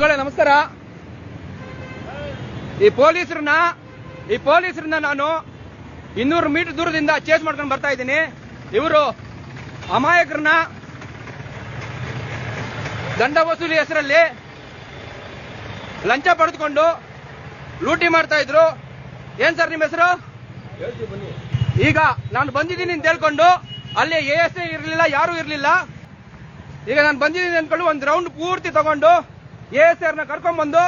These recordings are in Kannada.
ನಮಸ್ಕಾರ. ಈ ಪೊಲೀಸರನ್ನ ಈ ಪೊಲೀಸರನ್ನ ನಾನು ಇನ್ನೂರು ಮೀಟರ್ ದೂರದಿಂದ ಚೇಸ್ ಮಾಡ್ಕೊಂಡು ಬರ್ತಾ ಇದ್ದೀನಿ. ಇವರು ಅಮಾಯಕರನ್ನ ದಂಡ ವಸೂಲಿ ಹೆಸರಲ್ಲಿ ಲಂಚ ಪಡೆದುಕೊಂಡು ಲೂಟಿ ಮಾಡ್ತಾ ಇದ್ರು. ಏನ್ ಸರ್ ನಿಮ್ಮ ಹೆಸರು? ಈಗ ನಾನು ಬಂದಿದ್ದೀನಿ ಅಂತ ಹೇಳ್ಕೊಂಡು ಅಲ್ಲಿ ಎ ಎಸ್ ಇರಲಿಲ್ಲ, ಯಾರು ಇರಲಿಲ್ಲ. ಈಗ ನಾನು ಬಂದಿದ್ದೀನಿ ಅಂದ್ಕೊಂಡು ಒಂದು ರೌಂಡ್ ಪೂರ್ತಿ ತಗೊಂಡು ಎ ಎಸ್ ಆರ್ನ ಕರ್ಕೊಂಡ್ಬಂದು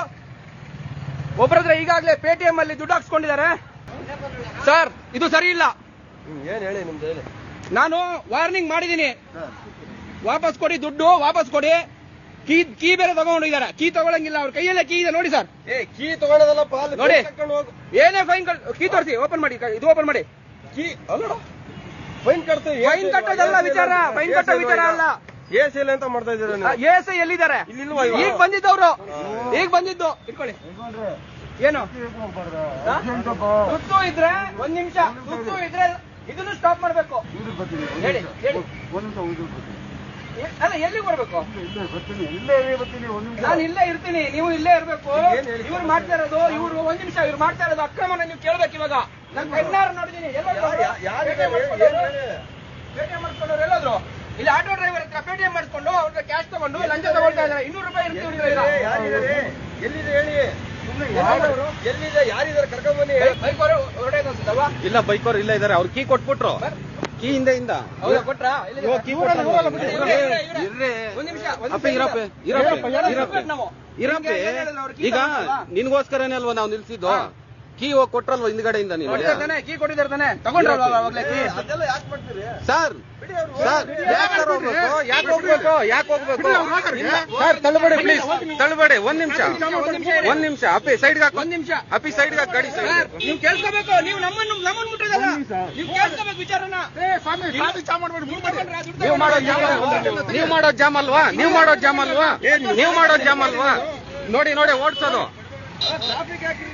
ಒಬ್ಬರ ಹತ್ರ ಈಗಾಗಲೇ ಪೇಟಿಎಂ ಅಲ್ಲಿ ದುಡ್ಡು ಹಾಕ್ಸ್ಕೊಂಡಿದ್ದಾರೆ. ಸರ್ ಇದು ಸರಿ ಇಲ್ಲ. ಏನ್ ಹೇಳಿ ನಿಮ್ದು ಹೇಳಿ. ನಾನು ವಾರ್ನಿಂಗ್ ಮಾಡಿದ್ದೀನಿ. ವಾಪಸ್ ಕೊಡಿ ದುಡ್ಡು ವಾಪಸ್ ಕೊಡಿ. ಕೀ ಕೀ ಬೇರೆ ತಗೊಂಡಿದ್ದಾರೆ ಕೀ ತಗೊಳಂಗಿಲ್ಲ. ಅವ್ರ ಕೈಯಲ್ಲೇ ಕೀ ಇದೆ. ನೋಡಿ ಸರ್ ಏ ಕೀ ತಗೊಳ್ಳೋದಲ್ಲಪ್ಪ ಅಲ್ಲಿ ನೋಡಿ. ಏನೇ ಫೈನ್ ಕೀ ತೋರಿಸಿ ಓಪನ್ ಮಾಡಿ ಇದು ಓಪನ್ ಮಾಡಿ. ಕೀ ಅಲ್ಲ. ಫೈನ್ ಕಟ್ತೀವಿ. ಫೈನ್ ಕಟ್ಟೋದಲ್ಲ ವಿಚಾರ. ಫೈನ್ ಕಟ್ಟೋ ವಿಚಾರ ಅಲ್ಲ. ಏಸ್ ಇಲ್ಲ ಅಂತ ಮಾಡ್ತಾ ಇದ್ದೀರಾ ನೀವು? ಎ ಎಸ್ ಐ ಎಲ್ಲಿದ್ದಾರೆ ಇಲ್ಲಿಲ್ವಾ ಇವಾಗ? ಈಗ ಬಂದಿದ್ದವ್ರು. ಈಗ ಬಂದಿದ್ದು. ಇಟ್ಕೊಳ್ಳಿ. ಏನು? ಹಾ? ಸುತ್ತು ಇದ್ರೆ ಒಂದ್ ನಿಮಿಷ. ಸುತ್ತು ಇದ್ರೆ ಇದನ್ನು ಸ್ಟಾಪ್ ಮಾಡ್ಬೇಕು. ಹೇಳಿ ಹೇಳಿ. ಎ- ಅಲ್ಲ ಎಲ್ಲಿಗೆ ಬರ್ಬೇಕು? ನಾನು ಇಲ್ಲೇ ಇರ್ತೀನಿ. ನೀವು ಇಲ್ಲೇ ಇರ್ಬೇಕು. ಏನ್ ಹೇಳಿ? ಇವ್ರು ಮಾಡ್ತಾ ಇರೋದು ಇವ್ರು ಒಂದ್ ನಿಮಿಷ ಇವ್ರು ಮಾಡ್ತಾ ಇರೋದು. ಅಕ್ರಮನ ನೀವು ಕೇಳ್ಬೇಕು ಇವಾಗ. ನಾನು ಕಣ್ಣಾರ ನೋಡಿದೀನಿ ಯಾರಿದ್ದಾರೆ? ಯಾರು- ಯಾರು- ಪೇಟಿಎಂ ಮಾಡಿಸ್ಕೊಂಡವ್ರು ಎಲ್ಲೋದ್ರು? ಇಲ್ಲಿ ಆಟೋ ಡ್ರೈವರ್ ಹತ್ರ ಪೇಟಿಎಂ ಮಾಡಿಸ್ಕೊಂಡು ಅವ್ರ ಕ್ಯಾಶ್ ತಗೊಂಡು ಲಂಚ ತಗೊಳ್ತಾ ಇದ್ದಾರೆ. ಇನ್ನೂರು ರೂಪಾಯಿ? ಯಾರಿದ್ದಾರೆ? ಎಲ್ಲಿದೆ ಹೇಳಿ. ಯಾರವ್ರು? ಎಲ್ಲಿದೆ ಯಾರಿದ್ದಾರೆ? ಕರ್ಕೊಂಡ್ಬನ್ನಿ ಬೈಕ್ ಅವರು ಹೊರಡೋದು ಅನ್ಸುತ್ತಲ್ವಾ ಇಲ್ಲ ಬೈಕವ್ರು ಇಲ್ಲ ಇದಾರೆ. ಅವ್ರು ಕೀ ಕೊಟ್ಬಿಟ್ರು. ಕೀ ಹಿಂದೆ? ಇಂದ ಕೊಟ್ರ. ಅವ್ರು, ಈಗ? ನಿನ್ಗೋಸ್ಕರನೇ ಅಲ್ವಾ ನಾವು ನಿಲ್ಸಿದ್ದು. ಕೀ ಹೋಗಿ ಕೊಟ್ರಲ್ವ ಹಿಂದ್ಗಡೆಯಿಂದ ನೀವು? ಕೀ ಕೊಟ್ಟಿದ್ದಾರೆ ತಾನೆ. ತಗೊಂಡ್ರಲ್ವಾ ಅವಾಗ್ಲೇ ಕೀ? ಯಾಕೆ ಮಾಡ್ತೀರಿ? ಸರ್ ಬಿಡಿ ಅವ್ರು. ಸರ್ ಯಾಕೆ ಹೋಗ್ಬೇಕು? ಯಾಕೆ ಹೋಗ್ಬೇಕು? ಯಾಕೆ ಹೋಗ್ಬೇಕು? ಸರ್ ತಳ್ಬೇಡಿ ಪ್ಲೀಸ್ ತಳ್ಬೇಡಿ ಒಂದ್ ನಿಮಿಷ. ಒಂದ್ ನಿಮಿಷ ಅಪ್ಪಿ ಸೈಡ್ಗೆ ಹಾಕಿ. ಒಂದ್ ನಿಮಿಷ. ಅಪ್ಪಿ ಸೈಡ್ಗೆ ಹಾಕಿ. ಗಾಡಿ ಸರ್, ಸೈಡ್ ನೀವು ಕೇಳ್ಕೋಬೇಕು. ನೀವು ನಮ್ಮನ್ನು ನಮ್ಮನ್ನು ಮುಟ್ಟೋದಲ್ಲ ನೀವು ವಿಚಾರನ. ನೀವು ಮಾಡೋ ಜಾಮ್ ಅಲ್ವಾ? ನೀವು ಮಾಡೋ ಜಾಮ್ ಅಲ್ವಾ? ನೀವು ಮಾಡೋ ಜಾಮ್ ಅಲ್ವಾ? ನೋಡಿ ನೋಡಿ ಓಡ್ಸೋದು.